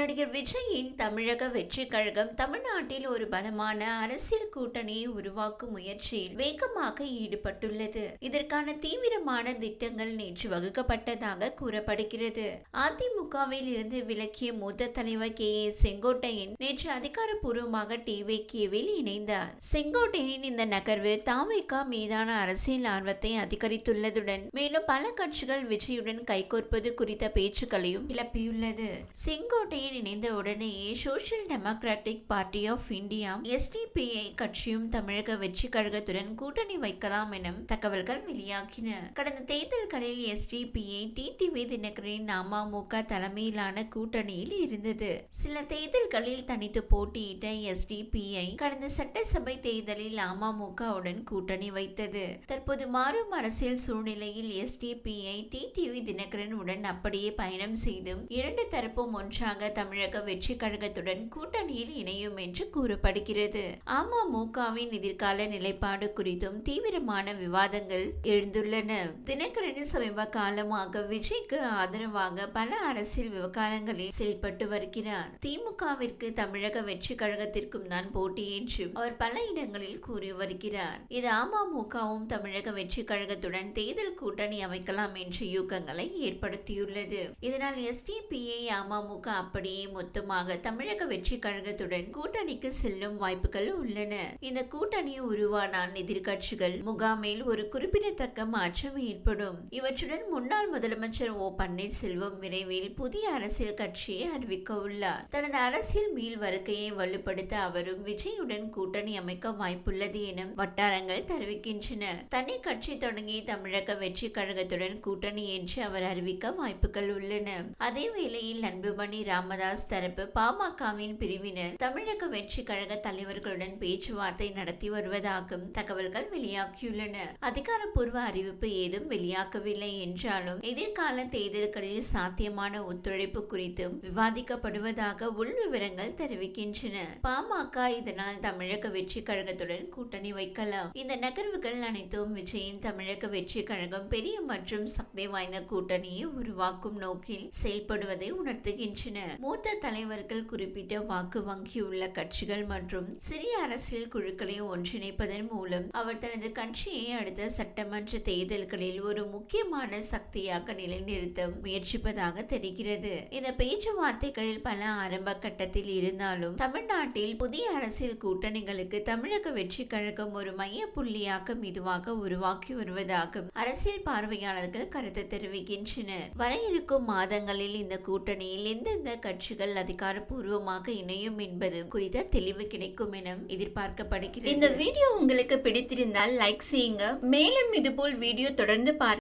நடிகர் விஜயின் தமிழக வெற்றி கழகம் தமிழ்நாட்டில் ஒரு பலமான அரசியல் கூட்டணியை உருவாக்கும் முயற்சியில் வேகமாக ஈடுபட்டுள்ளது. இதற்கான தீவிரமான திட்டங்கள் நேற்று வகுக்கப்பட்டதாக கூறப்படுகிறது. அதிமுகவில் இருந்து விலக்கிய மூத்த தலைவர் கே. ஏ. செங்கோட்டையன் நேற்று அதிகாரப்பூர்வமாக டிவிகேவில் இணைந்தார். செங்கோட்டையனின் இந்த நகர்வு தாவேகா மீதான அரசியல் ஆர்வத்தை அதிகரித்துள்ளதுடன் மேலும் பல கட்சிகள் விஜயுடன் கைகோர்ப்பது குறித்த பேச்சுக்களையும் கிளப்பியுள்ளது. செங்கோட்டையன் இணைந்த உடனேயே social democratic party of India SDPI கட்சியும் தமிழக வெற்றி கழகத்துடன் கூட்டணி வைக்கலாம் என தகவல்கள் வெளியாகின. கடந்த தேர்தல்களில் எஸ்டிபிஐ டிடிவி தினகரின் அமமுக தலைமையிலான கூட்டணியில் இருந்தது. சில தேர்தல்களில் தனித்து போட்டியிட்ட எஸ்டிபிஐ கடந்த சட்டசபை தேர்தலில் அமமுகவுடன் கூட்டணி வைத்தது. தற்போது மாறும் அரசியல் சூழ்நிலையில் எஸ்டிபிஐ டிடிவி தினகரன் உடன் அப்படியே பயணம் செய்தும் இரண்டு தரப்பும் ஒன்றாக தமிழக வெற்றி கழகத்துடன் கூட்டணியில் இணையும் என்று கூறப்படுகிறது. அமமுகவின் எதிர்கால நிலைப்பாடு குறித்தும் தீவிரமான விவாதங்கள் எழுந்துள்ளன. தினகரன் சமீப காலமாக விஜய்க்கு ஆதரவாக பல அரசியல் விவகாரங்களில் செயல்பட்டு வருகிறார். திமுகவிற்கு தமிழக வெற்றி கழகத்திற்கும் தான் போட்டி என்றும் அவர் பல இடங்களில் கூறி வருகிறார். இது அமமுகவும் தமிழக வெற்றி கழகத்துடன் தேர்தல் கூட்டணி அமைக்கலாம் என்ற யூகங்களை ஏற்படுத்தியுள்ளது. இதனால் எஸ்டிபிஐ அமமுக அப்படியே மொத்தமாக தமிழக வெற்றி கழகத்துடன் கூட்டணிக்கு செல்லும் வாய்ப்புகள் உள்ளன. இந்த கூட்டணி உருவானால் எதிர்கட்சிகள் முகாமில் ஒரு குறிப்பிடத்தக்க மாற்றம் ஏற்படும். இவற்றுடன் முன்னாள் முதலமைச்சர் ஓ பன்னீர்செல்வம் விரைவில் புதிய அரசியல் கட்சியை அறிவிக்க உள்ளார். தனது அரசியல் மீள் வருகையை வலுப்படுத்த அவரும் விஜயுடன் கூட்டணி அமைக்க வாய்ப்புள்ளது என வட்டாரங்கள் தெரிவிக்கின்றன. தனி கட்சி தொடங்கி தமிழக வெற்றி கழகத்துடன் கூட்டணி என்று அவர் அறிவிக்க வாய்ப்புகள் உள்ளன. அதே வேளையில் அன்புமணி ராமதாஸ் தரப்பு பாமகவின் பிரிவினர் தமிழக வெற்றி கழக தலைவர்களுடன் பேச்சுவார்த்தை நடத்தி வருவதாகவும் தகவல்கள் வெளியாகியுள்ளன. அதிகாரப்பூர்வ அறிவிப்பு ஏதும் வெளியாகவில்லை என்றாலும் எதிர்கால தேர்தல்களில் சாத்தியமான ஒத்துழைப்பு குறித்தும் விவாதிக்கப்படுவதாக உள் விவரங்கள் தெரிவிக்கின்றன. பாமக இதனால் தமிழக வெற்றி கழகத்துடன் கூட்டணி வைக்கலாம். இந்த நகர்வுகள் அனைத்தும் விஜயின் தமிழக வெற்றி கழகம் பெரிய மற்றும் சக்தி வாய்ந்த கூட்டணியை உருவாக்கும் நோக்கில் செயல்படுவதை உணர்த்துகின்றன. மூத்த தலைவர்கள் குறிப்பிட்ட வாக்கு வங்கியுள்ள கட்சிகள் மற்றும் சிறிய அரசியல் குழுக்களை ஒன்றிணைப்பதன் மூலம் அவர் தனது கட்சியை அடுத்த சட்டமன்ற தேர்தல்களில் ஒரு முக்கியமான சக்தியாக நிலைநிறுத்த முயற்சிப்பதாக தெரிகிறது. இந்த பேச்சுவார்த்தைகளில் பல ஆரம்ப கட்டத்தில் இருந்தாலும் தமிழ்நாட்டில் புதிய அரசியல் கூட்டணிகளுக்கு தமிழக வெற்றி கழகம் ஒரு மைய புள்ளியாக மெதுவாக உருவாக்கி வருவதாக அரசியல் பார்வையாளர்கள் கருத்து தெரிவிக்கின்றனர். வர இருக்கும் மாதங்களில் இந்த கூட்டணியில் எந்தெந்த கட்சிகள் அதிகாரப்பூர்வமாக இணையும் என்பது குறித்த தெளிவு கிடைக்கும் என எதிர்பார்க்கப்படுகிறது. இந்த வீடியோ உங்களுக்கு பிடித்திருந்தால் லைக் செய்யுங்க. மேலும் இதுபோல் வீடியோ தொடர்ந்து பார்க்க